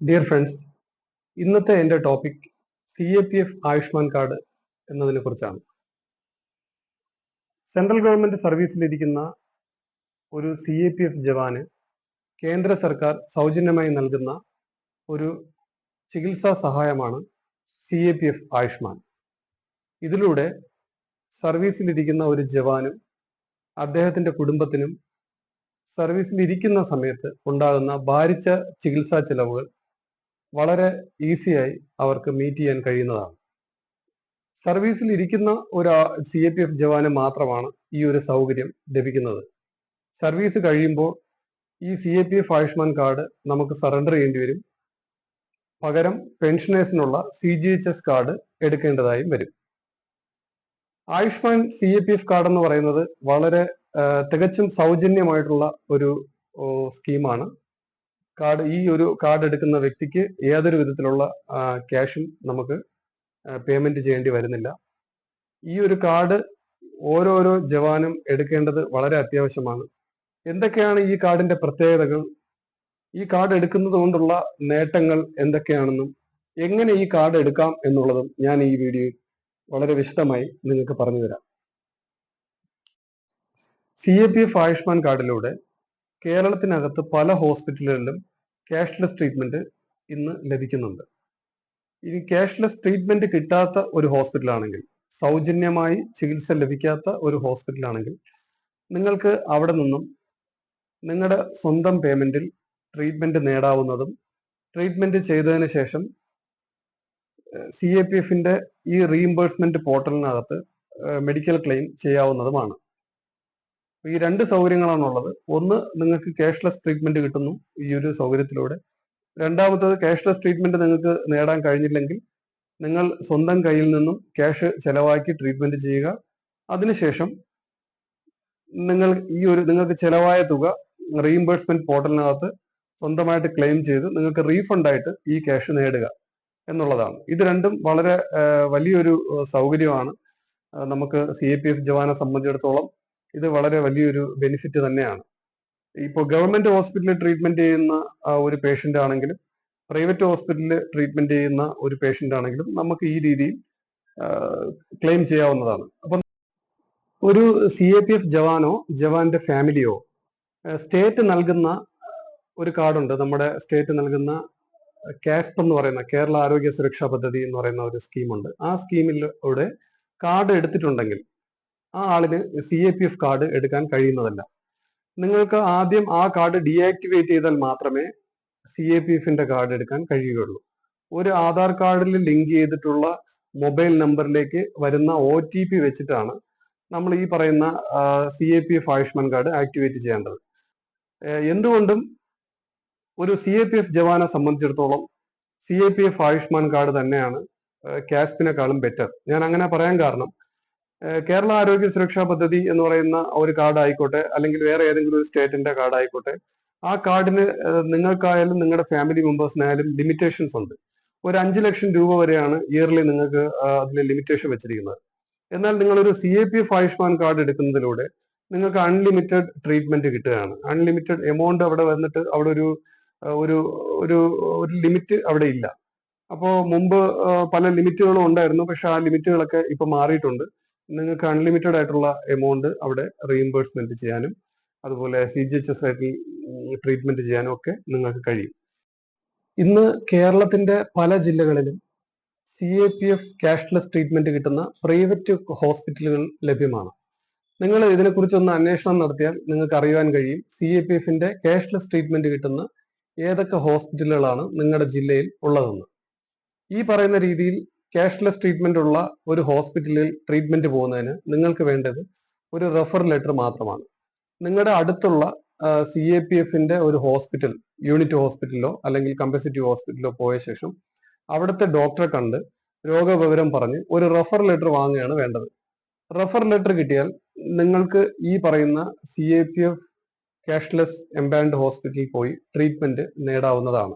Dear friends ഇന്നത്തെ എന്റെ topic C A P F Ayushman card എന്നതിനെ കുറിച്ചാണ്. സെൻട്രൽ ഗവൺമെന്റ് സർവീസിലിരിക്കുന്ന ഒരു സി എ പി എഫ് ജവാന് കേന്ദ്ര സർക്കാർ സൗജന്യമായി നൽകുന്ന ഒരു ചികിത്സാ സഹായമാണ് C A P F Ayushman. ഇതിലൂടെ സർവീസിലിരിക്കുന്ന ഒരു ജവാനും അദ്ദേഹത്തിന്റെ കുടുംബത്തിനും സർവീസിലിരിക്കുന്ന സമയത്ത് ഉണ്ടാകുന്ന ഭാരിച്ച ചികിത്സാ ചെലവുകൾ വളരെ ഈസിയായി അവർക്ക് മീറ്റ് ചെയ്യാൻ കഴിയുന്നതാണ്. സർവീസിൽ ഇരിക്കുന്ന ഒരു സി എ പി എഫ് ജവാന് മാത്രമാണ് ഈ ഒരു സൗകര്യം ലഭിക്കുന്നത്. സർവീസ് കഴിയുമ്പോൾ ഈ C A P F Ayushman card നമുക്ക് സറണ്ടർ ചെയ്യേണ്ടി വരും. പകരം പെൻഷനേഴ്സിനുള്ള C G H S card എടുക്കേണ്ടതായും വരും. Ayushman C A P F card എന്ന് പറയുന്നത് വളരെ തികച്ചും സൗജന്യമായിട്ടുള്ള ഒരു സ്കീമാണ് കാർഡ് ഈ ഒരു കാർഡ് എടുക്കുന്ന വ്യക്തിക്ക് ഏതൊരു വിധത്തിലുള്ള ക്യാഷും നമുക്ക് പേയ്മെന്റ് ചെയ്യേണ്ടി വരുന്നില്ല. ഈ ഒരു കാർഡ് ഓരോരോ ജവാനും എടുക്കേണ്ടത് വളരെ അത്യാവശ്യമാണ്. എന്തൊക്കെയാണ് ഈ കാർഡിന്റെ പ്രത്യേകതകൾ? ഈ കാർഡ് എടുക്കുന്നത് കൊണ്ടുള്ള നേട്ടങ്ങൾ എന്തൊക്കെയാണെന്നും എങ്ങനെ ഈ കാർഡ് എടുക്കാം എന്നുള്ളതും ഞാൻ ഈ വീഡിയോയിൽ വളരെ വിശദമായി നിങ്ങൾക്ക് പറഞ്ഞു തരാം. C A P F Ayushman കാർഡിലൂടെ കേരളത്തിനകത്ത് പല ഹോസ്പിറ്റലുകളിലും ക്യാഷ്ലെസ് ട്രീറ്റ്മെന്റ് ഇന്ന് ലഭിക്കുന്നുണ്ട്. ഇനി ക്യാഷ്ലെസ് ട്രീറ്റ്മെന്റ് കിട്ടാത്ത ഒരു ഹോസ്പിറ്റലാണെങ്കിൽ സൗജന്യമായി ചികിത്സ ലഭിക്കാത്ത ഒരു ഹോസ്പിറ്റലാണെങ്കിൽ നിങ്ങൾക്ക് അവിടെ നിന്നും നിങ്ങളുടെ സ്വന്തം പേയ്മെന്റിൽ ട്രീറ്റ്മെന്റ് നേടാവുന്നതും ട്രീറ്റ്മെന്റ് ചെയ്തതിന് ശേഷം സി എ പി എഫിന്റെ ഈ റീഇംബേഴ്സ്മെന്റ് പോർട്ടലിനകത്ത് മെഡിക്കൽ ക്ലെയിം ചെയ്യാവുന്നതുമാണ്. ഈ രണ്ട് സൗകര്യങ്ങളാണ് ഉള്ളത് ഒന്ന് നിങ്ങൾക്ക് ക്യാഷ്ലെസ് ട്രീറ്റ്മെന്റ് കിട്ടുന്നു ഈ ഒരു സൗകര്യത്തിലൂടെ. രണ്ടാമത്തത് ക്യാഷ്ലെസ് ട്രീറ്റ്മെന്റ് നിങ്ങൾക്ക് നേടാൻ കഴിഞ്ഞില്ലെങ്കിൽ നിങ്ങൾ സ്വന്തം കയ്യിൽ നിന്നും ക്യാഷ് ചെലവാക്കി ട്രീറ്റ്മെന്റ് ചെയ്യുക. അതിനുശേഷം നിങ്ങൾ ഈ ഒരു നിങ്ങൾക്ക് ചെലവായ തുക റീഇംബേഴ്സ്മെന്റ് പോർട്ടലിനകത്ത് സ്വന്തമായിട്ട് ക്ലെയിം ചെയ്ത് നിങ്ങൾക്ക് റീഫണ്ട് ആയിട്ട് ഈ ക്യാഷ് നേടുക എന്നുള്ളതാണ്. ഇത് രണ്ടും വളരെ വലിയൊരു സൗകര്യമാണ്. നമുക്ക് സി എ പി എഫ് ജവാനെ സംബന്ധിച്ചിടത്തോളം ഇത് വളരെ വലിയൊരു ബെനിഫിറ്റ് തന്നെയാണ്. ഇപ്പോൾ ഗവൺമെന്റ് ഹോസ്പിറ്റലിൽ ട്രീറ്റ്മെന്റ് ചെയ്യുന്ന ഒരു പേഷ്യന്റ് ആണെങ്കിലും പ്രൈവറ്റ് ഹോസ്പിറ്റലിൽ ട്രീറ്റ്മെന്റ് ചെയ്യുന്ന ഒരു പേഷ്യന്റ് ആണെങ്കിലും നമുക്ക് ഈ രീതിയിൽ ക്ലെയിം ചെയ്യാവുന്നതാണ്. അപ്പം ഒരു സി എ പി എഫ് ജവാനോ ജവാന്റെ ഫാമിലിയോ സ്റ്റേറ്റ് നൽകുന്ന ഒരു കാർഡുണ്ട്. നമ്മുടെ സ്റ്റേറ്റ് നൽകുന്ന കാസ്പ് എന്ന് പറയുന്ന കേരള ആരോഗ്യ സുരക്ഷാ പദ്ധതി എന്ന് പറയുന്ന ഒരു സ്കീമുണ്ട്. ആ സ്കീമിലൂടെ കാർഡ് എടുത്തിട്ടുണ്ടെങ്കിൽ ആ ആളിന് C A P F card എടുക്കാൻ കഴിയുന്നതല്ല. നിങ്ങൾക്ക് ആദ്യം ആ കാർഡ് ഡീആക്ടിവേറ്റ് ചെയ്താൽ മാത്രമേ സി എ പി എഫിന്റെ കാർഡ് എടുക്കാൻ കഴിയുകയുള്ളൂ. ഒരു ആധാർ കാർഡിൽ ലിങ്ക് ചെയ്തിട്ടുള്ള മൊബൈൽ നമ്പറിലേക്ക് വരുന്ന ഒ ടി പി വെച്ചിട്ടാണ് നമ്മൾ ഈ പറയുന്ന C A P F Ayushman card activate ചെയ്യേണ്ടത്. എന്തുകൊണ്ടും ഒരു സി എ പി എഫ് ജവാനെ സംബന്ധിച്ചിടത്തോളം C A P F Ayushman card തന്നെയാണ് കാസ്പിനെക്കാളും ബെറ്റർ ഞാൻ അങ്ങനെ പറയാൻ കാരണം കേരള ആരോഗ്യ സുരക്ഷാ പദ്ധതി എന്ന് പറയുന്ന ഒരു കാർഡ് ആയിക്കോട്ടെ അല്ലെങ്കിൽ വേറെ ഏതെങ്കിലും ഒരു സ്റ്റേറ്റിന്റെ കാർഡ് ആയിക്കോട്ടെ ആ കാർഡിന് നിങ്ങൾക്കായാലും നിങ്ങളുടെ ഫാമിലി മെമ്പേഴ്സിനായാലും ലിമിറ്റേഷൻസ് ഉണ്ട്. ഒരു അഞ്ച് ലക്ഷം രൂപ വരെയാണ് ഇയർലി നിങ്ങൾക്ക് അതിൽ ലിമിറ്റേഷൻ വെച്ചിരിക്കുന്നത്. എന്നാൽ നിങ്ങൾ ഒരു C A P F Ayushman card എടുക്കുന്നതിലൂടെ നിങ്ങൾക്ക് അൺലിമിറ്റഡ് ട്രീറ്റ്മെന്റ് കിട്ടുകയാണ്. അൺലിമിറ്റഡ് എമൗണ്ട് അവിടെ വന്നിട്ട് അവിടെ ഒരു ഒരു ഒരു ഒരു ലിമിറ്റ് അവിടെ ഇല്ല. അപ്പോ മുമ്പ് പല ലിമിറ്റുകളും ഉണ്ടായിരുന്നു പക്ഷെ ആ ലിമിറ്റുകളൊക്കെ ഇപ്പൊ മാറിയിട്ടുണ്ട്. നിങ്ങൾക്ക് അൺലിമിറ്റഡ് ആയിട്ടുള്ള എമൗണ്ട് അവിടെ റീഇംബേഴ്സ്മെന്റ് ചെയ്യാനും അതുപോലെ സി ജി എച്ച് എസ് ആയിട്ട് ട്രീറ്റ്മെന്റ് ചെയ്യാനും ഒക്കെ നിങ്ങൾക്ക് കഴിയും. ഇന്ന് കേരളത്തിന്റെ പല ജില്ലകളിലും C A P F cashless treatment കിട്ടുന്ന പ്രൈവറ്റ് ഹോസ്പിറ്റലുകൾ ലഭ്യമാണ്. നിങ്ങൾ ഇതിനെക്കുറിച്ച് ഒന്ന് അന്വേഷണം നടത്തിയാൽ നിങ്ങൾക്ക് അറിയുവാൻ കഴിയും സി എ പി എഫിന്റെ ക്യാഷ്ലെസ് ട്രീറ്റ്മെന്റ് കിട്ടുന്ന ഏതൊക്കെ ഹോസ്പിറ്റലുകളാണ് നിങ്ങളുടെ ജില്ലയിൽ ഉള്ളതെന്ന്. ഈ പറയുന്ന രീതിയിൽ ക്യാഷ്ലെസ് ട്രീറ്റ്മെന്റ് ഉള്ള ഒരു ഹോസ്പിറ്റലിൽ ട്രീറ്റ്മെന്റ് പോകുന്നതിന് നിങ്ങൾക്ക് വേണ്ടത് ഒരു റെഫർ ലെറ്റർ മാത്രമാണ്. നിങ്ങളുടെ അടുത്തുള്ള സി എ പി എഫിന്റെ ഒരു ഹോസ്പിറ്റൽ യൂണിറ്റ് ഹോസ്പിറ്റലിലോ അല്ലെങ്കിൽ കമ്പസിറ്റീവ് ഹോസ്പിറ്റലിലോ പോയ ശേഷം അവിടുത്തെ ഡോക്ടറെ കണ്ട് രോഗവിവരം പറഞ്ഞ് ഒരു റെഫർ ലെറ്റർ വാങ്ങുകയാണ് വേണ്ടത്. റെഫർ ലെറ്റർ കിട്ടിയാൽ നിങ്ങൾക്ക് ഈ പറയുന്ന C A P F cashless empanelled ഹോസ്പിറ്റലിൽ പോയി ട്രീറ്റ്മെന്റ് നേടാവുന്നതാണ്.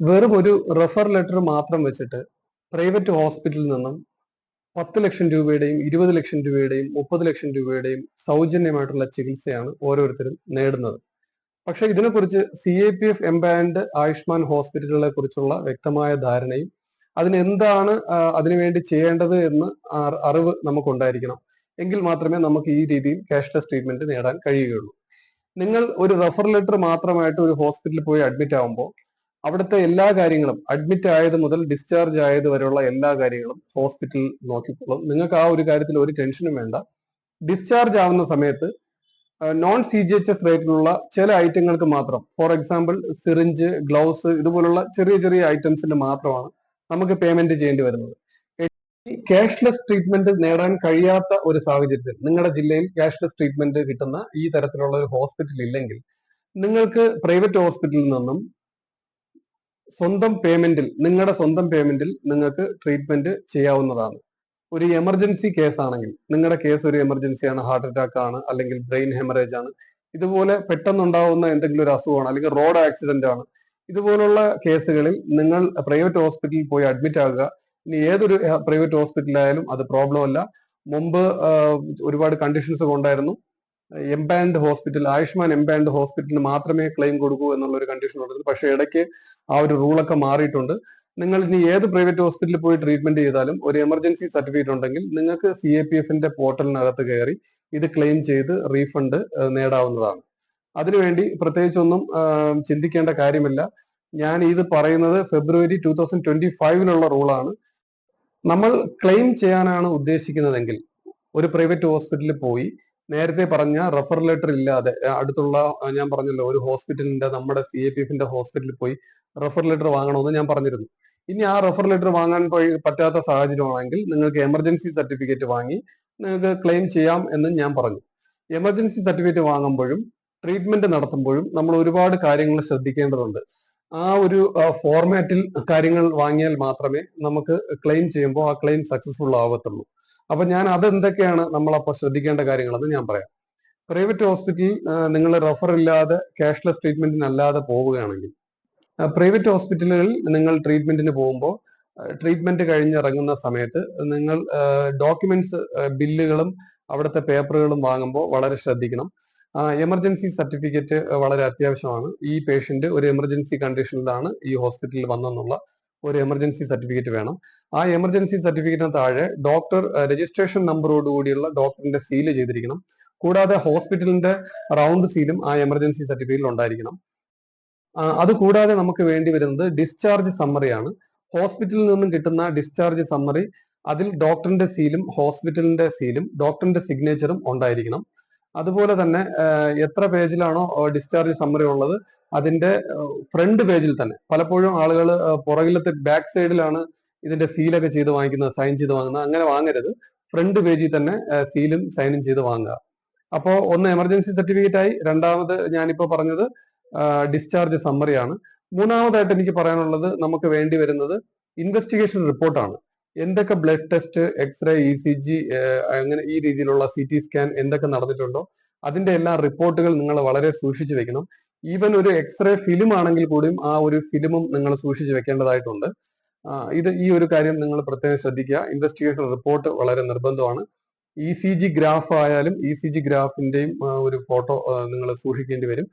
വെറും ഒരു റെഫർ ലെറ്റർ മാത്രം വെച്ചിട്ട് പ്രൈവറ്റ് ഹോസ്പിറ്റലിൽ നിന്നും പത്ത് ലക്ഷം രൂപയുടെയും ഇരുപത് ലക്ഷം രൂപയുടെയും മുപ്പത് ലക്ഷം രൂപയുടെയും സൗജന്യമായിട്ടുള്ള ചികിത്സയാണ് ഓരോരുത്തരും നേടുന്നത്. പക്ഷെ ഇതിനെക്കുറിച്ച് C A P F empanelled Ayushman ഹോസ്പിറ്റലുകളെ കുറിച്ചുള്ള വ്യക്തമായ ധാരണയും അതിനെന്താണ് അതിനുവേണ്ടി ചെയ്യേണ്ടത് എന്ന് അറിവ് നമുക്ക് ഉണ്ടായിരിക്കണം എങ്കിൽ മാത്രമേ നമുക്ക് ഈ രീതിയിൽ ക്യാഷ്ലെസ് ട്രീറ്റ്മെന്റ് നേടാൻ കഴിയുകയുള്ളൂ. നിങ്ങൾ ഒരു റെഫർ ലെറ്റർ മാത്രമായിട്ട് ഒരു ഹോസ്പിറ്റലിൽ പോയി അഡ്മിറ്റ് ആവുമ്പോൾ അവിടുത്തെ എല്ലാ കാര്യങ്ങളും അഡ്മിറ്റ് ആയത് മുതൽ ഡിസ്ചാർജ് ആയത് വരെയുള്ള എല്ലാ കാര്യങ്ങളും ഹോസ്പിറ്റൽ നോക്കിക്കോളും. നിങ്ങൾക്ക് ആ ഒരു കാര്യത്തിൽ ഒരു ടെൻഷനും വേണ്ട. ഡിസ്ചാർജ് ആവുന്ന സമയത്ത് non C G H S റേറ്റിലുള്ള ചില ഐറ്റങ്ങൾക്ക് മാത്രം ഫോർ എക്സാമ്പിൾ സിറിഞ്ച് ഗ്ലൗസ് ഇതുപോലുള്ള ചെറിയ ചെറിയ ഐറ്റംസിന് മാത്രമാണ് നമുക്ക് പേയ്മെന്റ് ചെയ്യേണ്ടി വരുന്നത്. ക്യാഷ്ലെസ് ട്രീറ്റ്മെന്റ് നേടാൻ കഴിയാത്ത ഒരു സാഹചര്യത്തിൽ നിങ്ങളുടെ ജില്ലയിൽ ക്യാഷ്ലെസ് ട്രീറ്റ്മെന്റ് കിട്ടുന്ന ഈ തരത്തിലുള്ള ഒരു ഹോസ്പിറ്റൽ ഇല്ലെങ്കിൽ നിങ്ങൾക്ക് പ്രൈവറ്റ് ഹോസ്പിറ്റലിൽ നിന്നും സ്വന്തം പേയ്മെന്റിൽ നിങ്ങളുടെ സ്വന്തം പേയ്മെന്റിൽ നിങ്ങൾക്ക് ട്രീറ്റ്മെന്റ് ചെയ്യാവുന്നതാണ്. ഒരു എമർജൻസി കേസ് ആണെങ്കിൽ നിങ്ങളുടെ കേസ് ഒരു എമർജൻസിയാണ് ഹാർട്ട് അറ്റാക്ക് ആണ് അല്ലെങ്കിൽ ബ്രെയിൻ ഹെമറേജ് ആണ് ഇതുപോലെ പെട്ടെന്നുണ്ടാവുന്ന എന്തെങ്കിലും ഒരു അസുഖമാണ് അല്ലെങ്കിൽ റോഡ് ആക്സിഡന്റ് ആണ് ഇതുപോലുള്ള കേസുകളിൽ നിങ്ങൾ പ്രൈവറ്റ് ഹോസ്പിറ്റലിൽ പോയി അഡ്മിറ്റ് ആകുക. ഇനി ഏതൊരു പ്രൈവറ്റ് ഹോസ്പിറ്റലായാലും അത് പ്രോബ്ലം അല്ല. മുമ്പ് ഒരുപാട് കണ്ടീഷൻസ് കൊണ്ടായിരുന്നു എംപാൻഡ് ഹോസ്പിറ്റൽ ആയുഷ്മാൻ എംബാൻഡ് ഹോസ്പിറ്റലിന് മാത്രമേ ക്ലെയിം കൊടുക്കൂ എന്നുള്ള ഒരു കണ്ടീഷൻ ഉണ്ടായിരുന്നു പക്ഷേ ഇടയ്ക്ക് ആ ഒരു റൂളൊക്കെ മാറിയിട്ടുണ്ട്. നിങ്ങൾ ഇനി ഏത് പ്രൈവറ്റ് ഹോസ്പിറ്റലിൽ പോയി ട്രീറ്റ്മെന്റ് ചെയ്താലും ഒരു എമർജൻസി സർട്ടിഫിക്കറ്റ് ഉണ്ടെങ്കിൽ നിങ്ങൾക്ക് സി എ പി എഫിന്റെ പോർട്ടലിനകത്ത് കയറി ഇത് ക്ലെയിം ചെയ്ത് റീഫണ്ട് നേടാവുന്നതാണ്. അതിനുവേണ്ടി പ്രത്യേകിച്ചൊന്നും ചിന്തിക്കേണ്ട കാര്യമില്ല. ഞാൻ ഇത് പറയുന്നത് ഫെബ്രുവരി ടൂ തൗസൻഡ് ട്വന്റി ഫൈവിലുള്ള റൂളാണ് നമ്മൾ ക്ലെയിം ചെയ്യാനാണ് ഉദ്ദേശിക്കുന്നതെങ്കിൽ ഒരു പ്രൈവറ്റ് ഹോസ്പിറ്റലിൽ പോയി നേരത്തെ പറഞ്ഞ റെഫർ ലെറ്റർ ഇല്ലാതെ അടുത്തുള്ള ഞാൻ പറഞ്ഞല്ലോ ഒരു ഹോസ്പിറ്റലിന്റെ നമ്മുടെ സി എ പി എഫിന്റെ ഹോസ്പിറ്റലിൽ പോയി റെഫർ ലെറ്റർ വാങ്ങണമെന്ന് ഞാൻ പറഞ്ഞിരുന്നു. ഇനി ആ റെഫർ ലെറ്റർ വാങ്ങാൻ പറ്റാത്ത സാഹചര്യമാണെങ്കിൽ നിങ്ങൾക്ക് എമർജൻസി സർട്ടിഫിക്കറ്റ് വാങ്ങി നിങ്ങൾക്ക് ക്ലെയിം ചെയ്യാം എന്നും ഞാൻ പറഞ്ഞു. എമർജൻസി സർട്ടിഫിക്കറ്റ് വാങ്ങുമ്പോഴും ട്രീറ്റ്മെന്റ് നടത്തുമ്പോഴും നമ്മൾ ഒരുപാട് കാര്യങ്ങൾ ശ്രദ്ധിക്കേണ്ടതുണ്ട്. ആ ഒരു ഫോർമാറ്റിൽ കാര്യങ്ങൾ വാങ്ങിയാൽ മാത്രമേ നമുക്ക് ക്ലെയിം ചെയ്യുമ്പോൾ ആ ക്ലെയിം സക്സസ്ഫുൾ ആവത്തുള്ളൂ. അപ്പൊ ഞാൻ അതെന്തൊക്കെയാണ് അപ്പൊ ശ്രദ്ധിക്കേണ്ട കാര്യങ്ങളെന്ന് ഞാൻ പറയാം. പ്രൈവറ്റ് ഹോസ്പിറ്റലിൽ നിങ്ങൾ റെഫർ ഇല്ലാതെ ക്യാഷ്ലെസ് ട്രീറ്റ്മെന്റിന് അല്ലാതെ പോവുകയാണെങ്കിൽ പ്രൈവറ്റ് ഹോസ്പിറ്റലുകളിൽ നിങ്ങൾ ട്രീറ്റ്മെന്റിന് പോകുമ്പോൾ ട്രീറ്റ്മെന്റ് കഴിഞ്ഞിറങ്ങുന്ന സമയത്ത് നിങ്ങൾ ഡോക്യുമെന്റ്സ് ബില്ലുകളും അവിടുത്തെ പേപ്പറുകളും വാങ്ങുമ്പോൾ വളരെ ശ്രദ്ധിക്കണം. എമർജൻസി സർട്ടിഫിക്കറ്റ് വളരെ അത്യാവശ്യമാണ്. ഈ പേഷ്യന്റ് ഒരു എമർജൻസി കണ്ടീഷനിലാണ് ഈ ഹോസ്പിറ്റലിൽ വന്നെന്നുള്ള ഒരു എമർജൻസി സർട്ടിഫിക്കറ്റ് വേണം. ആ എമർജൻസി സർട്ടിഫിക്കറ്റിന് താഴെ ഡോക്ടർ രജിസ്ട്രേഷൻ നമ്പറോട് കൂടിയുള്ള ഡോക്ടറിന്റെ സീൽ ചെയ്തിരിക്കണം. കൂടാതെ ഹോസ്പിറ്റലിന്റെ റൗണ്ട് സീലും ആ എമർജൻസി സർട്ടിഫിക്കറ്റിൽ ഉണ്ടായിരിക്കണം. അതുകൂടാതെ അത് കൂടാതെ നമുക്ക് വേണ്ടി വരുന്നത് ഡിസ്ചാർജ് സമ്മറിയാണ് ഹോസ്പിറ്റലിൽ നിന്നും കിട്ടുന്ന ഡിസ്ചാർജ് സമ്മറി അതിൽ ഡോക്ടറിന്റെ സീലും ഹോസ്പിറ്റലിന്റെ സീലും ഡോക്ടറിന്റെ സിഗ്നേച്ചറും ഉണ്ടായിരിക്കണം. അതുപോലെ തന്നെ എത്ര പേജിലാണോ ഡിസ്ചാർജ് സമ്മറി ഉള്ളത് അതിന്റെ ഫ്രണ്ട് പേജിൽ തന്നെ. പലപ്പോഴും ആളുകൾ പുറകിലത്തെ ബാക്ക് സൈഡിലാണ് ഇതിന്റെ സീലൊക്കെ ചെയ്ത് വാങ്ങിക്കുന്നത് സൈൻ ചെയ്ത് വാങ്ങുന്നത്. അങ്ങനെ വാങ്ങരുത്. ഫ്രണ്ട് പേജിൽ തന്നെ സീലും സൈനും ചെയ്ത് വാങ്ങുക. അപ്പോൾ ഒന്ന് എമർജൻസി സർട്ടിഫിക്കറ്റ് ആയി രണ്ടാമത് ഞാനിപ്പോ പറഞ്ഞത് ഡിസ്ചാർജ് സമ്മറിയാണ് മൂന്നാമതായിട്ട് എനിക്ക് പറയാനുള്ളത് നമുക്ക് വേണ്ടി വരുന്നത് ഇൻവെസ്റ്റിഗേഷൻ റിപ്പോർട്ടാണ് എന്തൊക്കെ blood test x-ray E C G അങ്ങനെ ഈ രീതിയിലുള്ള സി ടി സ്കാൻ എന്തൊക്കെ നടന്നിട്ടുണ്ടോ അതിന്റെ എല്ലാ റിപ്പോർട്ടുകൾ നിങ്ങൾ വളരെ സൂക്ഷിച്ചു വെക്കണം. ഈവൻ ഒരു എക്സ്റേ ഫിലിം ആണെങ്കിൽ കൂടിയും ആ ഒരു ഫിലിമും നിങ്ങൾ സൂക്ഷിച്ചു വെക്കേണ്ടതായിട്ടുണ്ട്. ഇത് ഈ ഒരു കാര്യം നിങ്ങൾ പ്രത്യേകം ശ്രദ്ധിക്കുക. ഇൻവെസ്റ്റിഗേഷൻ റിപ്പോർട്ട് വളരെ നിർബന്ധമാണ്. ഇ സി ജി ഗ്രാഫ് ആയാലും ഇ സി ജി ഗ്രാഫിന്റെയും ഒരു ഫോട്ടോ നിങ്ങൾ സൂക്ഷിക്കേണ്ടി വരും.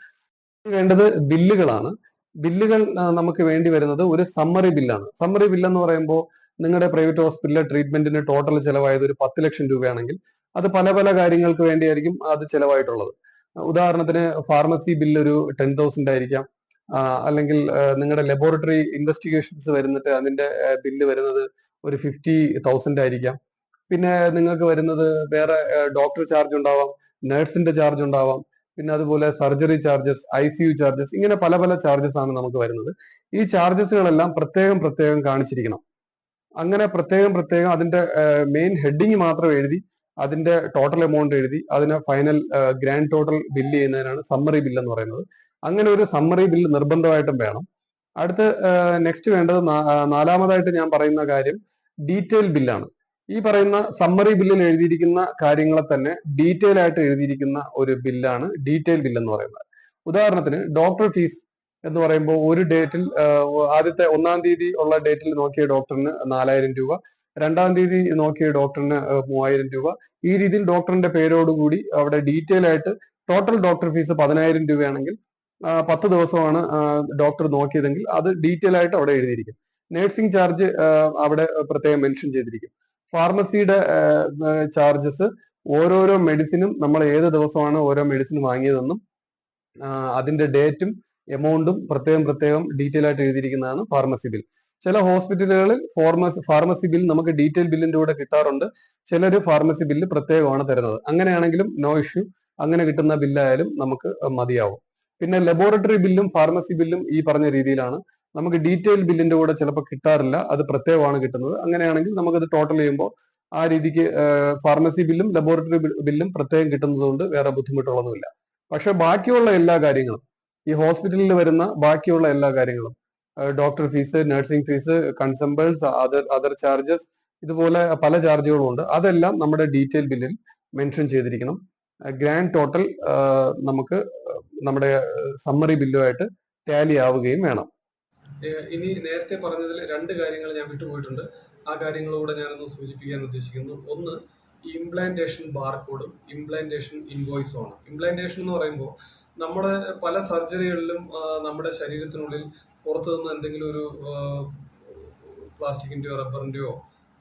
വേണ്ടത് ബില്ലുകളാണ് ബില്ലുകൾ നമുക്ക് വേണ്ടി വരുന്നത് ഒരു സമ്മറി ബില്ലാണ് സമ്മറി ബില്ല് എന്ന് പറയുമ്പോൾ നിങ്ങളുടെ പ്രൈവറ്റ് ഹോസ്പിറ്റലിലെ ട്രീറ്റ്മെന്റിന് ടോട്ടൽ ചിലവായത് ഒരു പത്ത് ലക്ഷം രൂപയാണെങ്കിൽ അത് പല പല കാര്യങ്ങൾക്ക് വേണ്ടിയായിരിക്കും അത് ചിലവായിട്ടുള്ളത്. ഉദാഹരണത്തിന് ഫാർമസി ബില്ല് ഒരു ടെൻ തൗസൻഡ് ആയിരിക്കാം. അല്ലെങ്കിൽ നിങ്ങളുടെ ലബോറട്ടറി ഇൻവെസ്റ്റിഗേഷൻസ് വരുന്നിട്ട് അതിന്റെ ബില്ല് വരുന്നത് ഒരു ഫിഫ്റ്റി തൗസൻഡ് ആയിരിക്കാം. പിന്നെ നിങ്ങൾക്ക് വരുന്നത് വേറെ ഡോക്ടർ ചാർജ് ഉണ്ടാവാം നഴ്സിന്റെ ചാർജ് ഉണ്ടാവാം പിന്നെ അതുപോലെ surgery charges I C U charges ഇങ്ങനെ പല പല ചാർജസ് ആണ് നമുക്ക് വരുന്നത്. ഈ ചാർജസുകളെല്ലാം പ്രത്യേകം പ്രത്യേകം കാണിച്ചിരിക്കണം. അങ്ങനെ പ്രത്യേകം പ്രത്യേകം അതിന്റെ മെയിൻ ഹെഡിങ് മാത്രം എഴുതി അതിന്റെ ടോട്ടൽ എമൗണ്ട് എഴുതി അതിനെ ഫൈനൽ ഗ്രാൻഡ് ടോട്ടൽ ബില്ല് ചെയ്യുന്നതിനാണ് സമ്മറി ബില്ല് എന്ന് പറയുന്നത്. അങ്ങനെ ഒരു സമ്മറി ബില്ല് നിർബന്ധമായിട്ടും വേണം. അടുത്ത് നെക്സ്റ്റ് വേണ്ടത് നാലാമതായിട്ട് ഞാൻ പറയുന്ന കാര്യം ഡീറ്റെയിൽ ബില്ലാണ് ഈ പറയുന്ന സമ്മറി ബില്ലിൽ എഴുതിയിരിക്കുന്ന കാര്യങ്ങളെ തന്നെ ഡീറ്റെയിൽ ആയിട്ട് എഴുതിയിരിക്കുന്ന ഒരു ബില്ലാണ് ഡീറ്റെയിൽ ബില്ല് എന്ന് പറയുന്നത്. ഉദാഹരണത്തിന് ഡോക്ടർ ഫീസ് എന്ന് പറയുമ്പോൾ ഒരു ഡേറ്റിൽ ആദ്യത്തെ ഒന്നാം തീയതി ഉള്ള ഡേറ്റിൽ നോക്കിയ ഡോക്ടറിന് നാലായിരം രൂപ രണ്ടാം തീയതി നോക്കിയ ഡോക്ടറിന് മൂവായിരം രൂപ. ഈ രീതിയിൽ ഡോക്ടറിന്റെ പേരോടുകൂടി അവിടെ ഡീറ്റെയിൽ ആയിട്ട് ടോട്ടൽ ഡോക്ടർ ഫീസ് പതിനായിരം രൂപയാണെങ്കിൽ പത്ത് ദിവസമാണ് ഡോക്ടർ നോക്കിയതെങ്കിൽ അത് ഡീറ്റെയിൽ ആയിട്ട് അവിടെ എഴുതിയിരിക്കും. നേഴ്സിംഗ് ചാർജ് അവിടെ പ്രത്യേകം മെൻഷൻ ചെയ്തിരിക്കും. ഫാർമസിയുടെ ചാർജസ് ഓരോരോ മെഡിസിനും നമ്മൾ ഏത് ദിവസമാണ് ഓരോ മെഡിസിൻ വാങ്ങിയതെന്നും അതിന്റെ ഡേറ്റും എമൗണ്ടും പ്രത്യേകം പ്രത്യേകം ഡീറ്റെയിൽ ആയിട്ട് എഴുതിയിരിക്കുന്നതാണ് ഫാർമസി ബിൽ ചില ഹോസ്പിറ്റലുകളിൽ ഫോർമസി ഫാർമസി ബിൽ നമുക്ക് ഡീറ്റെയിൽ ബില്ലിന്റെ കൂടെ കിട്ടാറുണ്ട്. ചിലർ ഫാർമസി ബില്ല് പ്രത്യേകമാണ് തരുന്നത്. അങ്ങനെയാണെങ്കിലും നോ ഇഷ്യൂ അങ്ങനെ കിട്ടുന്ന ബില്ലായാലും നമുക്ക് മതിയാവും. പിന്നെ ലബോറട്ടറി ബില്ലും ഫാർമസി ബില്ലും ഈ പറഞ്ഞ രീതിയിലാണ്. നമുക്ക് ഡീറ്റെയിൽ ബില്ലിന്റെ കൂടെ ചിലപ്പോൾ കിട്ടാറില്ല. അത് പ്രത്യേകമാണ് കിട്ടുന്നത്. അങ്ങനെയാണെങ്കിൽ നമുക്കത് ടോട്ടൽ ചെയ്യുമ്പോൾ ആ രീതിക്ക് ഫാർമസി ബില്ലും ലബോറട്ടറി ബില്ലും പ്രത്യേകം കിട്ടുന്നതുകൊണ്ട് വേറെ ബുദ്ധിമുട്ടുള്ളതുമില്ല പക്ഷെ ബാക്കിയുള്ള എല്ലാ കാര്യങ്ങളും ഈ ഹോസ്പിറ്റലിൽ വരുന്ന ബാക്കിയുള്ള എല്ലാ കാര്യങ്ങളും. Doctor fees nursing fees consumables other other charges ഇതുപോലെ പല ചാർജുകളും ഉണ്ട്. അതെല്ലാം നമ്മുടെ ഡീറ്റെയിൽ ബില്ലിൽ മെൻഷൻ ചെയ്തിരിക്കണം. ഗ്രാൻഡ് ടോട്ടൽ നമുക്ക് നമ്മുടെ സമ്മറി ബില്ലുമായിട്ട് ടാലി ആവുകയും വേണം. ഇനി നേരത്തെ പറഞ്ഞതിൽ രണ്ട് കാര്യങ്ങൾ ഞാൻ വിട്ടുപോയിട്ടുണ്ട്. ആ കാര്യങ്ങളൂടെ ഞാനൊന്ന് സൂചിപ്പിക്കാൻ ഉദ്ദേശിക്കുന്നു. ഒന്ന് ഇംപ്ലാന്റേഷൻ ബാർകോഡും ഇംപ്ലാന്റേഷൻ ഇൻവോയ്സും ആണ്. ഇംപ്ലാന്റേഷൻ എന്ന് പറയുമ്പോൾ നമ്മുടെ പല സർജറികളിലും നമ്മുടെ ശരീരത്തിനുള്ളിൽ പുറത്തു നിന്ന് എന്തെങ്കിലും ഒരു പ്ലാസ്റ്റിക്കിന്റെയോ റബ്ബറിന്റെയോ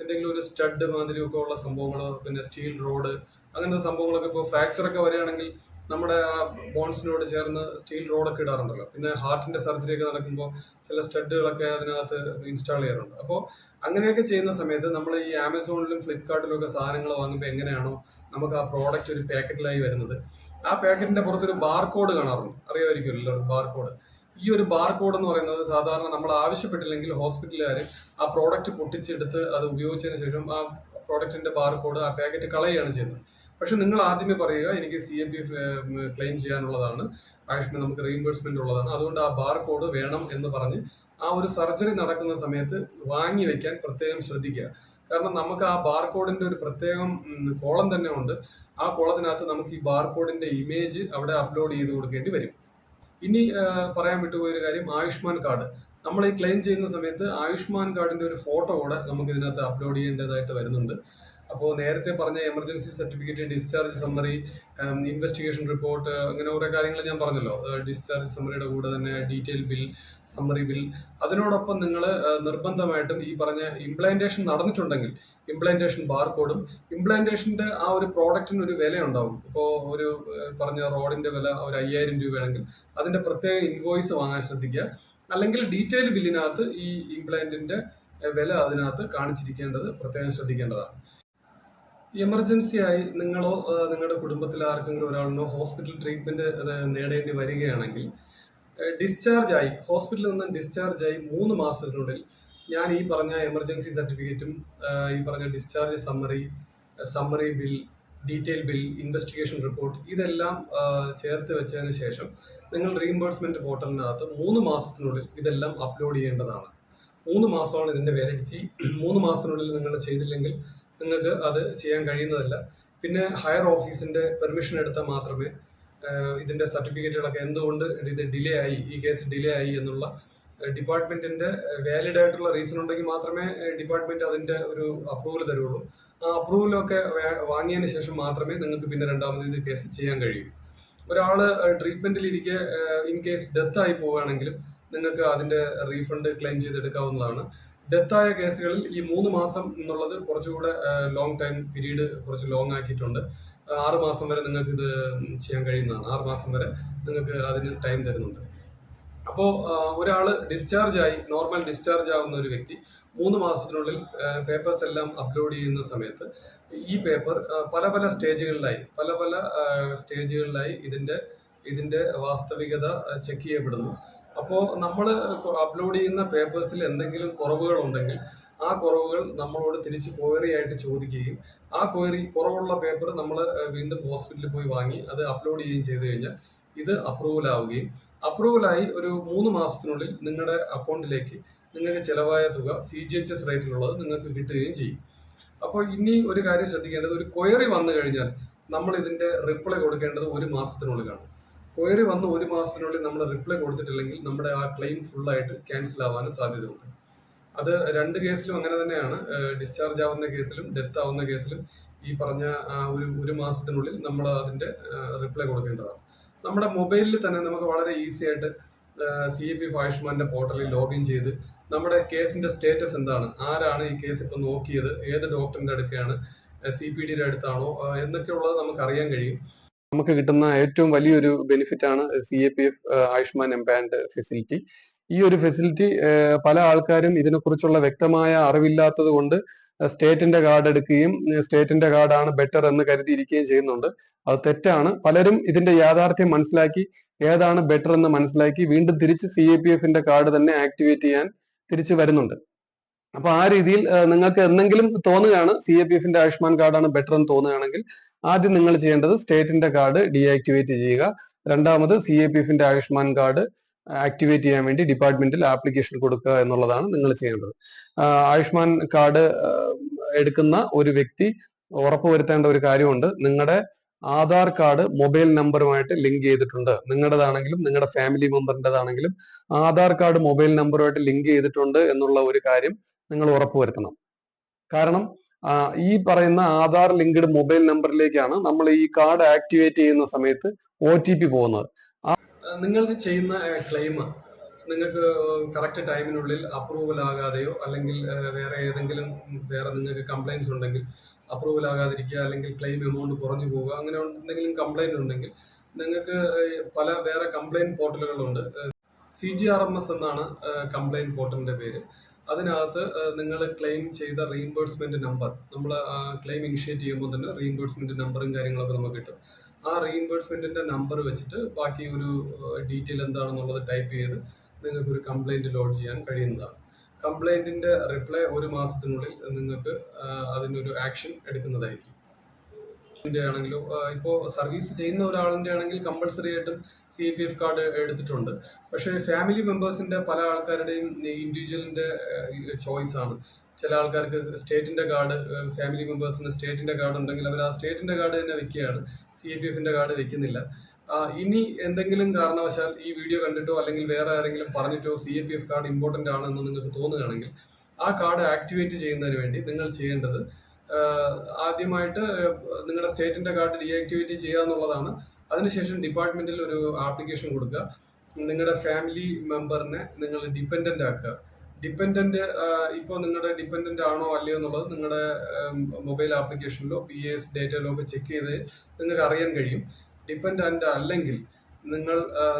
എന്തെങ്കിലും ഒരു സ്റ്റഡ് മാതിരിയൊക്കെ ഉള്ള സംഭവങ്ങൾ പിന്നെ സ്റ്റീൽ റോഡ് അങ്ങനത്തെ സംഭവങ്ങളൊക്കെ ഇപ്പോൾ ഫ്രാക്ചർ ഒക്കെ വരികയാണെങ്കിൽ നമ്മുടെ ആ ബോൺസിനോട് ചേർന്ന് സ്റ്റീൽ റോഡൊക്കെ ഇടാറുണ്ടല്ലോ. പിന്നെ ഹാർട്ടിന്റെ സർജറി ഒക്കെ നടക്കുമ്പോൾ ചില സ്റ്റഡുകളൊക്കെ അതിനകത്ത് ഇൻസ്റ്റാൾ ചെയ്യാറുണ്ട്. അപ്പോൾ അങ്ങനെയൊക്കെ ചെയ്യുന്ന സമയത്ത് നമ്മൾ ഈ ആമസോണിലും ഫ്ലിപ്കാർട്ടിലും ഒക്കെ സാധനങ്ങൾ വാങ്ങുമ്പോൾ എങ്ങനെയാണോ നമുക്ക് ആ പ്രോഡക്റ്റ് ഒരു പാക്കറ്റിലായി വരുന്നത്. ആ പാക്കറ്റിന്റെ പുറത്തൊരു ബാർകോഡ് കാണാറുണ്ട്. അറിയാമായിരിക്കും അറിയാമായിരിക്കുമല്ലോ ബാർകോഡ് ഈ ഒരു ബാർകോഡ് എന്ന് പറയുന്നത് സാധാരണ നമ്മൾ ആവശ്യപ്പെട്ടില്ലെങ്കിൽ ഹോസ്പിറ്റലുകാർ ആ പ്രോഡക്റ്റ് പൊട്ടിച്ചെടുത്ത് അത് ഉപയോഗിച്ചതിന് ശേഷം ആ പ്രോഡക്റ്റിന്റെ ബാർകോഡ് ആ പാക്കറ്റ് കളയുകയാണ് ചെയ്യുന്നത്. പക്ഷെ നിങ്ങൾ ആദ്യമേ പറയുക എനിക്ക് സി എം പി ക്ലെയിം ചെയ്യാനുള്ളതാണ്. ആയുഷ്മാൻ നമുക്ക് റീഇംബേഴ്സ്മെന്റ് ഉള്ളതാണ്. അതുകൊണ്ട് ആ ബാർകോഡ് വേണം എന്ന് പറഞ്ഞ് ആ ഒരു സർജറി നടക്കുന്ന സമയത്ത് വാങ്ങി വെക്കാൻ പ്രത്യേകം ശ്രദ്ധിക്കുക. കാരണം നമുക്ക് ആ ബാർകോഡിന്റെ ഒരു പ്രത്യേകം കോളം തന്നെ ഉണ്ട്. ആ കോളത്തിനകത്ത് നമുക്ക് ഈ ബാർകോഡിന്റെ ഇമേജ് അവിടെ അപ്ലോഡ് ചെയ്ത് കൊടുക്കേണ്ടി വരും. ഇനി പറയാൻ വിട്ടുപോയൊരു കാര്യം ആയുഷ്മാൻ കാർഡ്. നമ്മൾ ഈ ക്ലെയിം ചെയ്യുന്ന സമയത്ത് ആയുഷ്മാൻ കാർഡിന്റെ ഒരു ഫോട്ടോ കൂടെ നമുക്ക് ഇതിനകത്ത് അപ്ലോഡ് ചെയ്യേണ്ടതായിട്ട് വരുന്നുണ്ട്. അപ്പോൾ നേരത്തെ പറഞ്ഞ emergency certificate discharge summary investigation report അങ്ങനെ ഓരോ കാര്യങ്ങൾ ഞാൻ പറഞ്ഞല്ലോ. ഡിസ്ചാർജ് സമ്മറിയുടെ കൂടെ തന്നെ ഡീറ്റെയിൽ ബിൽ സമ്മറി ബിൽ അതിനോടൊപ്പം നിങ്ങൾ നിർബന്ധമായിട്ടും ഈ പറഞ്ഞ ഇംപ്ലാന്റേഷൻ നടന്നിട്ടുണ്ടെങ്കിൽ ഇംപ്ലാന്റേഷൻ ബാർകോഡും ഇംപ്ലാന്റേഷന്റെ ആ ഒരു പ്രോഡക്റ്റിന് ഒരു വില ഉണ്ടാവും ഇപ്പോൾ ഒരു പറഞ്ഞ റോഡിന്റെ വില ഒരു അയ്യായിരം രൂപയാണെങ്കിൽ അതിന്റെ പ്രത്യേക ഇൻവോയ്സ് വാങ്ങാൻ ശ്രദ്ധിക്കുക. അല്ലെങ്കിൽ ഡീറ്റെയിൽ ബില്ലിനകത്ത് ഈ ഇംപ്ലാന്റിന്റെ വില അതിനകത്ത് കാണിച്ചിരിക്കേണ്ടത് പ്രത്യേകം ശ്രദ്ധിക്കേണ്ടതാണ്. എമർജൻസി ആയി നിങ്ങളോ നിങ്ങളുടെ കുടുംബത്തിലെ ആർക്കെങ്കിലും ഒരാളിനോ ഹോസ്പിറ്റൽ ട്രീറ്റ്മെന്റ് നേടേണ്ടി വരികയാണെങ്കിൽ ഡിസ്ചാർജ് ആയി ഹോസ്പിറ്റലിൽ നിന്ന് ഡിസ്ചാർജ് ആയി മൂന്ന് മാസത്തിനുള്ളിൽ ഞാൻ ഈ പറഞ്ഞ എമർജൻസി സർട്ടിഫിക്കറ്റും ഈ പറഞ്ഞ discharge summary summary bill detail bill investigation report ഇതെല്ലാം ചേർത്ത് വെച്ചതിന് ശേഷം നിങ്ങൾ റീഇംബേഴ്സ്മെന്റ് പോർട്ടലിനകത്ത് മൂന്ന് മാസത്തിനുള്ളിൽ ഇതെല്ലാം അപ്ലോഡ് ചെയ്യേണ്ടതാണ്. മൂന്ന് മാസമാണ് ഇതിന്റെ വാലിഡിറ്റി മൂന്ന് മാസത്തിനുള്ളിൽ നിങ്ങൾ ചെയ്തില്ലെങ്കിൽ നിങ്ങൾക്ക് അത് ചെയ്യാൻ കഴിയുന്നതല്ല. പിന്നെ ഹയർ ഓഫീസിന്റെ പെർമിഷൻ എടുത്താൽ മാത്രമേ ഇതിന്റെ സർട്ടിഫിക്കറ്റുകളൊക്കെ എന്തുകൊണ്ട് ഇത് ഡിലേ ആയി ഈ കേസ് ഡിലേ ആയി എന്നുള്ള ഡിപ്പാർട്ട്മെന്റിന്റെ വാലിഡ് ആയിട്ടുള്ള റീസൺ ഉണ്ടെങ്കിൽ മാത്രമേ ഡിപ്പാർട്ട്മെന്റ് അതിന്റെ ഒരു അപ്രൂവൽ തരുള്ളൂ. ആ അപ്രൂവലൊക്കെ വാങ്ങിയതിന് ശേഷം മാത്രമേ നിങ്ങൾക്ക് പിന്നെ രണ്ടാമത് ഇത് കേസ് ചെയ്യാൻ കഴിയൂ. ഒരാൾ ട്രീറ്റ്മെന്റിൽ ഇരിക്കെ ഇൻ കേസ് ഡെത്ത് ആയി പോവുകയാണെങ്കിലും നിങ്ങൾക്ക് അതിന്റെ റീഫണ്ട് ക്ലെയിം ചെയ്തെടുക്കാവുന്നതാണ്. ഡെത്ത് ആയ കേസുകളിൽ ഈ മൂന്ന് മാസം എന്നുള്ളത് കുറച്ചുകൂടെ ലോങ് ടൈം പീരീഡ് കുറച്ച് ലോങ് ആക്കിയിട്ടുണ്ട്. ആറ് മാസം വരെ നിങ്ങൾക്ക് ഇത് ചെയ്യാൻ കഴിയുന്നതാണ്. ആറ് മാസം വരെ നിങ്ങൾക്ക് അതിന് ടൈം തരുന്നുണ്ട്. അപ്പോൾ ഒരാൾ ഡിസ്ചാർജ് ആയി നോർമൽ ഡിസ്ചാർജ് ആവുന്ന ഒരു വ്യക്തി മൂന്ന് മാസത്തിനുള്ളിൽ പേപ്പേഴ്സ് എല്ലാം അപ്ലോഡ് ചെയ്യുന്ന സമയത്ത് ഈ പേപ്പർ പല പല സ്റ്റേജുകളിലായി പല പല സ്റ്റേജുകളിലായി ഇതിന്റെ ഇതിന്റെ വാസ്തവികത ചെക്ക് ചെയ്യപ്പെടുന്നു. അപ്പോൾ നമ്മൾ അപ്ലോഡ് ചെയ്യുന്ന പേപ്പേഴ്സിൽ എന്തെങ്കിലും കുറവുകൾ ഉണ്ടെങ്കിൽ ആ കുറവുകൾ നമ്മളോട് തിരിച്ച് ക്വയറി ആയിട്ട് ചോദിക്കുകയും ആ ക്വയറി കുറവുള്ള പേപ്പർ നമ്മൾ വീണ്ടും ഹോസ്പിറ്റലിൽ പോയി വാങ്ങി അത് അപ്ലോഡ് ചെയ്യുകയും ചെയ്തു കഴിഞ്ഞാൽ ഇത് അപ്രൂവൽ ആവുകയും അപ്രൂവലായി ഒരു മൂന്ന് മാസത്തിനുള്ളിൽ നിങ്ങളുടെ അക്കൗണ്ടിലേക്ക് നിങ്ങൾക്ക് ചിലവായ തുക സി ജി എച്ച് എസ് റേറ്റിലുള്ളത് നിങ്ങൾക്ക് കിട്ടുകയും ചെയ്യും. അപ്പോൾ ഇനി ഒരു കാര്യം ശ്രദ്ധിക്കേണ്ടത് ഒരു ക്വയറി വന്നു കഴിഞ്ഞാൽ നമ്മൾ ഇതിന്റെ റിപ്ലൈ കൊടുക്കേണ്ടത് ഒരു മാസത്തിനുള്ളിലാണ്. ക്വയറി വന്ന് ഒരു മാസത്തിനുള്ളിൽ നമ്മൾ റിപ്ലൈ കൊടുത്തിട്ടില്ലെങ്കിൽ നമ്മുടെ ആ ക്ലെയിം ഫുള്ളായിട്ട് ക്യാൻസൽ ആവാനും സാധ്യതയുണ്ട്. അത് രണ്ട് കേസിലും അങ്ങനെ തന്നെയാണ്. ഡിസ്ചാർജ് ആവുന്ന കേസിലും ഡെത്ത് ആവുന്ന കേസിലും ഈ പറഞ്ഞ ഒരു ഒരു മാസത്തിനുള്ളിൽ നമ്മൾ അതിന്റെ റിപ്ലൈ കൊടുക്കേണ്ടതാണ്. നമ്മുടെ മൊബൈലിൽ തന്നെ നമുക്ക് വളരെ ഈസി ആയിട്ട് സി എ പി ഫായുഷ്മാന്റെ പോർട്ടലിൽ ലോഗിൻ ചെയ്ത് നമ്മുടെ കേസിന്റെ സ്റ്റേറ്റസ് എന്താണ് ആരാണ് ഈ കേസ് ഇപ്പം നോക്കിയത് ഏത് ഡോക്ടറിന്റെ അടുക്കെയാണ് സി പി ഡിയുടെ അടുത്താണോ എന്നൊക്കെയുള്ളത് നമുക്ക് അറിയാൻ കഴിയും. നമുക്ക് കിട്ടുന്ന ഏറ്റവും വലിയൊരു ബെനിഫിറ്റ് ആണ് C A P F Ayushman empanelled facility. ഈ ഒരു ഫെസിലിറ്റി പല ആൾക്കാരും ഇതിനെക്കുറിച്ചുള്ള വ്യക്തമായ അറിവില്ലാത്തത് കൊണ്ട് സ്റ്റേറ്റിന്റെ കാർഡ് എടുക്കുകയും സ്റ്റേറ്റിന്റെ കാർഡാണ് ബെറ്റർ എന്ന് കരുതിയിരിക്കുകയും ചെയ്യുന്നുണ്ട്. അത് തെറ്റാണ്. പലരും ഇതിന്റെ യാഥാർത്ഥ്യം മനസ്സിലാക്കി ഏതാണ് ബെറ്റർ എന്ന് മനസ്സിലാക്കി വീണ്ടും തിരിച്ച് സി എ പി എഫിന്റെ കാർഡ് തന്നെ ആക്ടിവേറ്റ് ചെയ്യാൻ തിരിച്ചു വരുന്നുണ്ട്. അപ്പൊ ആ രീതിയിൽ നിങ്ങൾക്ക് എന്തെങ്കിലും തോന്നുകയാണ് സി എ പി എഫിന്റെ ആയുഷ്മാൻ കാർഡാണ് ബെറ്റർ എന്ന് തോന്നുകയാണെങ്കിൽ ആദ്യം നിങ്ങൾ ചെയ്യേണ്ടത് സ്റ്റേറ്റിന്റെ കാർഡ് ഡീആക്ടിവേറ്റ് ചെയ്യുക. രണ്ടാമത് സി എ പി എഫിന്റെ ആയുഷ്മാൻ കാർഡ് ആക്ടിവേറ്റ് ചെയ്യാൻ വേണ്ടി ഡിപ്പാർട്ട്മെന്റിൽ ആപ്ലിക്കേഷൻ കൊടുക്കുക എന്നുള്ളതാണ് നിങ്ങൾ ചെയ്യേണ്ടത്. ആയുഷ്മാൻ കാർഡ് എടുക്കുന്ന ഒരു വ്യക്തി ഉറപ്പുവരുത്തേണ്ട ഒരു കാര്യമുണ്ട്. നിങ്ങളുടെ ആധാർ കാർഡ് മൊബൈൽ നമ്പറുമായിട്ട് ലിങ്ക് ചെയ്തിട്ടുണ്ട്. നിങ്ങളുടേതാണെങ്കിലും നിങ്ങളുടെ ഫാമിലി മെമ്പറിന്റെതാണെങ്കിലും ആധാർ കാർഡ് മൊബൈൽ നമ്പറുമായിട്ട് ലിങ്ക് ചെയ്തിട്ടുണ്ട് എന്നുള്ള ഒരു കാര്യം നിങ്ങൾ ഉറപ്പുവരുത്തണം കാരണം ഈ പറയുന്ന ആധാർ ലിങ്ക്ഡ് മൊബൈൽ നമ്പറിലേക്കാണ് നമ്മൾ ഈ കാർഡ് ആക്ടിവേറ്റ് ചെയ്യുന്ന സമയത്ത് ഒ ടി പി പോകുന്നത്. നിങ്ങൾ ചെയ്യുന്ന ക്ലെയിം നിങ്ങൾക്ക് കറക്റ്റ് ടൈമിനുള്ളിൽ അപ്രൂവൽ ആകാതെയോ അല്ലെങ്കിൽ വേറെ ഏതെങ്കിലും വേറെ നിങ്ങൾക്ക് കംപ്ലൈൻസ് ഉണ്ടെങ്കിൽ അപ്രൂവൽ ആകാതിരിക്കുക അല്ലെങ്കിൽ ക്ലെയിം എമൗണ്ട് കുറഞ്ഞു പോവുക അങ്ങനെ എന്തെങ്കിലും കംപ്ലൈന്റ് ഉണ്ടെങ്കിൽ നിങ്ങൾക്ക് പല വേറെ complaint പോർട്ടലുകളുണ്ട് C G R M S എന്നാണ് കംപ്ലൈന്റ് പോർട്ടലിന്റെ പേര്. അതിനകത്ത് നിങ്ങൾ ക്ലെയിം ചെയ്ത റീഇംബേഴ്സ്മെന്റ് നമ്പർ നമ്മൾ ക്ലെയിം ഇനിഷ്യേറ്റ് ചെയ്യുമ്പോൾ തന്നെ റീഇംബേഴ്സ്മെന്റ് നമ്പറും കാര്യങ്ങളൊക്കെ നമുക്ക് കിട്ടും. ആ റീഇംബേഴ്സ്മെന്റിന്റെ നമ്പർ വെച്ചിട്ട് ബാക്കി ഒരു ഡീറ്റെയിൽ എന്താണെന്നുള്ളത് ടൈപ്പ് ചെയ്ത് നിങ്ങൾക്ക് ഒരു കംപ്ലൈന്റ് ലോഡ് ചെയ്യാൻ കഴിയുന്നതാണ്. കംപ്ലൈന്റിന്റെ റിപ്ലൈ ഒരു മാസത്തിനുള്ളിൽ നിങ്ങൾക്ക് അതിനൊരു ആക്ഷൻ എടുക്കുന്നതായിരിക്കും. ആണെങ്കിലും ഇപ്പോൾ സർവീസ് ചെയ്യുന്ന ഒരാളിന്റെ ആണെങ്കിൽ കമ്പൾസറി ആയിട്ടും സി പി എഫ് കാർഡ് എടുത്തിട്ടുണ്ട്. പക്ഷേ ഫാമിലി മെമ്പേഴ്സിന്റെ പല ആൾക്കാരുടെയും ഇൻഡിവിജ്വലിന്റെ ചോയ്സ് ആണ്. ചില ആൾക്കാർക്ക് സ്റ്റേറ്റിന്റെ കാർഡ് ഫാമിലി മെമ്പേഴ്സിന് സ്റ്റേറ്റിന്റെ കാർഡ് ഉണ്ടെങ്കിൽ അവർ ആ സ്റ്റേറ്റിന്റെ കാർഡ് തന്നെ വെക്കുകയാണ്. സി പി എഫിന്റെ കാർഡ് വെക്കുന്നില്ല. ഇനി എന്തെങ്കിലും കാരണവശാൽ ഈ വീഡിയോ കണ്ടിട്ടോ അല്ലെങ്കിൽ വേറെ ആരെങ്കിലും പറഞ്ഞിട്ടോ C A P F card important ആണെന്ന് നിങ്ങൾക്ക് തോന്നുകയാണെങ്കിൽ ആ കാർഡ് ആക്ടിവേറ്റ് ചെയ്യുന്നതിന് വേണ്ടി നിങ്ങൾ ചെയ്യേണ്ടത് ആദ്യമായിട്ട് നിങ്ങളുടെ സ്റ്റേറ്റിന്റെ കാർഡ് ഡീആക്ടിവേറ്റ് ചെയ്യുക എന്നുള്ളതാണ്. അതിനുശേഷം ഡിപ്പാർട്ട്മെന്റിൽ ഒരു ആപ്ലിക്കേഷൻ കൊടുക്കുക. നിങ്ങളുടെ ഫാമിലി മെമ്പറിനെ നിങ്ങൾ ഡിപ്പെൻഡന്റ് ആക്കുക. ഡിപ്പെൻഡന്റ് ഇപ്പോൾ നിങ്ങളുടെ ഡിപ്പെൻഡന്റ് ആണോ അല്ലയോ എന്നുള്ളത് നിങ്ങളുടെ മൊബൈൽ ആപ്ലിക്കേഷനിലോ പി എസ് ഡേറ്റയിലോ ഒക്കെ ചെക്ക് ചെയ്ത് നിങ്ങൾക്ക് അറിയാൻ കഴിയും. ഡിപ്പെൻഡന്റ് അല്ലെങ്കിൽ നിങ്ങൾ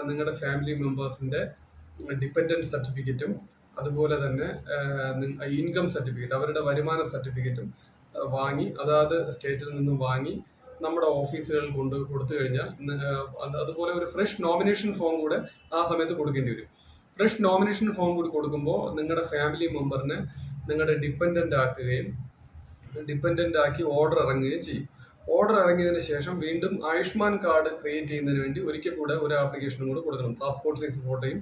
നിങ്ങളുടെ ഫാമിലി മെമ്പേഴ്സിന്റെ ഡിപ്പെൻഡന്റ് സർട്ടിഫിക്കറ്റും അതുപോലെ തന്നെ ഇൻകം സർട്ടിഫിക്കറ്റ് അവരുടെ വരുമാന സർട്ടിഫിക്കറ്റും വാങ്ങി അതാത് സ്റ്റേറ്റിൽ നിന്നും വാങ്ങി നമ്മുടെ ഓഫീസുകളിൽ കൊണ്ട് കൊടുത്തു കഴിഞ്ഞാൽ അതുപോലെ ഒരു ഫ്രഷ് നോമിനേഷൻ ഫോം കൂടെ ആ സമയത്ത് കൊടുക്കേണ്ടി വരും. ഫ്രഷ് നോമിനേഷൻ ഫോം കൂടി കൊടുക്കുമ്പോൾ നിങ്ങളുടെ ഫാമിലി മെമ്പറിനെ നിങ്ങളുടെ ഡിപ്പെൻഡന്റ് ആക്കുകയും ഡിപ്പെൻഡന്റ് ആക്കി ഓർഡർ ഇറങ്ങുകയും ചെയ്യും. ഓർഡർ ഇറങ്ങിയതിന് ശേഷം വീണ്ടും ആയുഷ്മാൻ കാർഡ് ക്രിയേറ്റ് ചെയ്യുന്നതിന് വേണ്ടി ഒരിക്കൽ കൂടെ ഒരു ആപ്ലിക്കേഷനും കൂടെ കൊടുക്കണം. പാസ്പോർട്ട് സൈസ് ഫോട്ടോയും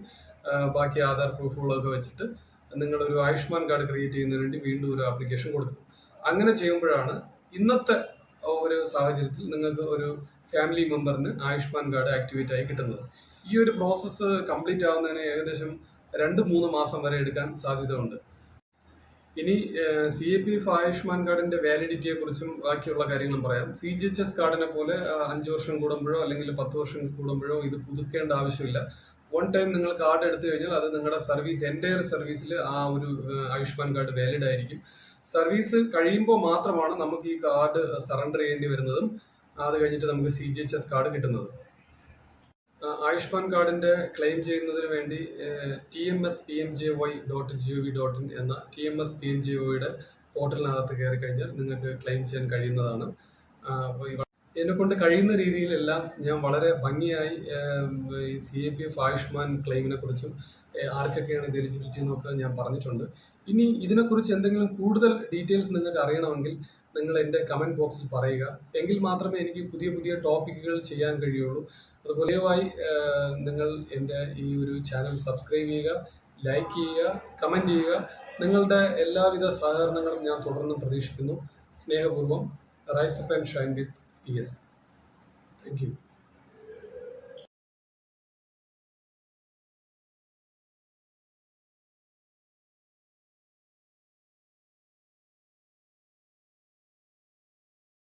ബാക്കി ആധാർ പ്രൂഫുകളൊക്കെ വെച്ചിട്ട് നിങ്ങളൊരു ആയുഷ്മാൻ കാർഡ് ക്രിയേറ്റ് ചെയ്യുന്നതിന് വേണ്ടി വീണ്ടും ഒരു ആപ്ലിക്കേഷൻ കൊടുക്കണം. അങ്ങനെ ചെയ്യുമ്പോഴാണ് ഇന്നത്തെ ഒരു സാഹചര്യത്തിൽ നിങ്ങൾക്ക് ഒരു ഫാമിലി മെമ്പറിന് ആയുഷ്മാൻ കാർഡ് ആക്ടിവേറ്റ് ആയി കിട്ടുന്നത്. ഈ ഒരു പ്രോസസ്സ് കംപ്ലീറ്റ് ആവുന്നതിന് ഏകദേശം രണ്ട് മൂന്ന് മാസം വരെ എടുക്കാൻ സാധ്യത ഉണ്ട് ഇനി സി എ പി ആയുഷ്മാൻ കാർഡിന്റെ വാലിഡിറ്റിയെ കുറിച്ചും ബാക്കിയുള്ള കാര്യങ്ങളും പറയാം. സി ജി എച്ച് എസ് കാർഡിനെ പോലെ അഞ്ച് വർഷം കൂടുമ്പോഴോ അല്ലെങ്കിൽ പത്ത് വർഷം കൂടുമ്പോഴോ ഇത് പുതുക്കേണ്ട ആവശ്യമില്ല. വൺ ടൈം നിങ്ങൾ കാർഡ് എടുത്തു കഴിഞ്ഞാൽ അത് നിങ്ങളുടെ സർവീസ് എന്റയർ സർവീസിൽ ആ ഒരു ആയുഷ്മാൻ കാർഡ് വാലിഡ് ആയിരിക്കും. സർവീസ് കഴിയുമ്പോൾ മാത്രമാണ് നമുക്ക് ഈ കാർഡ് സറണ്ടർ ചെയ്യേണ്ടി വരുന്നതും അത് കഴിഞ്ഞിട്ട് നമുക്ക് C G H S card കിട്ടുന്നത്. ആയുഷ്മാൻ കാർഡിന്റെ ക്ലെയിം ചെയ്യുന്നതിന് വേണ്ടി T M S P M J Y dot G O V dot in എന്ന T M S P M J ഒയുടെ പോർട്ടലിനകത്ത് കയറി കഴിഞ്ഞാൽ നിങ്ങൾക്ക് ക്ലെയിം ചെയ്യാൻ കഴിയുന്നതാണ്. എന്നെ കൊണ്ട് കഴിയുന്ന രീതിയിലെല്ലാം ഞാൻ വളരെ ഭംഗിയായി ഈ C A P F Ayushman ക്ലെയിമിനെ കുറിച്ചും ആർക്കൊക്കെയാണ് ഇത് എലിജിബിലിറ്റി എന്നൊക്കെ ഞാൻ പറഞ്ഞിട്ടുണ്ട്. ഇനി ഇതിനെക്കുറിച്ച് എന്തെങ്കിലും കൂടുതൽ ഡീറ്റെയിൽസ് നിങ്ങൾക്ക് അറിയണമെങ്കിൽ നിങ്ങൾ എന്റെ കമന്റ് ബോക്സിൽ പറയുക. എങ്കിൽ മാത്രമേ എനിക്ക് പുതിയ പുതിയ ടോപ്പിക്കുകൾ ചെയ്യാൻ കഴിയുള്ളൂ. അതുപോലെ നിങ്ങൾ എന്റെ ഈ ഒരു ചാനൽ സബ്സ്ക്രൈബ് ചെയ്യുക ലൈക്ക് ചെയ്യുക കമന്റ് ചെയ്യുക. നിങ്ങളുടെ എല്ലാവിധ സഹകരണങ്ങളും ഞാൻ തുടർന്നും പ്രതീക്ഷിക്കുന്നു. സ്നേഹപൂർവം rise and shine with P S thank you